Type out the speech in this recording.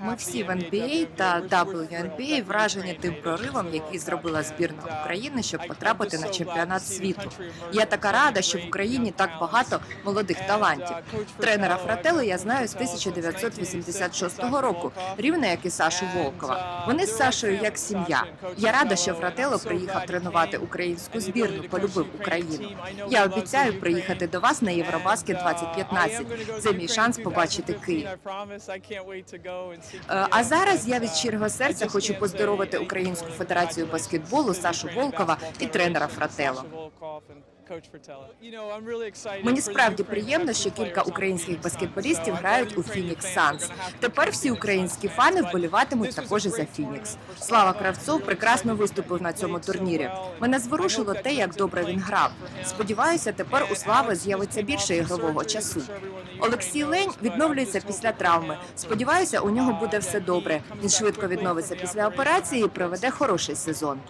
Ми всі в NBA та WNBA вражені тим проривом, який зробила збірна України, щоб потрапити на чемпіонат світу. Я така рада, що в Україні так багато молодих талантів. Тренера Фрателло я знаю з 1986 року, рівно як і Сашу Волкова. Вони з Сашою як сім'я. Я рада, що Фрателло приїхав тренувати українську збірну, полюбив Україну. Я обіцяю приїхати до вас на Євробаскет 2015. Це мій шанс побачити Київ. Е, А зараз я від щирого серця хочу поздоровити Українську федерацію баскетболу Сашу Волкова і тренера Фрателло. Мені справді приємно, що кілька українських баскетболістів грають у Фінікс Санс. Тепер всі українські фани вболіватимуть також і за Фінікс. Слава Кравцов прекрасно виступив на цьому турнірі. Мене зворушило те, як добре він грав. Сподіваюся, тепер у Слави з'явиться більше ігрового часу. Олексій Лень відновлюється після травми. Сподіваюся, у нього буде все добре. Він швидко відновиться після операції і проведе хороший сезон.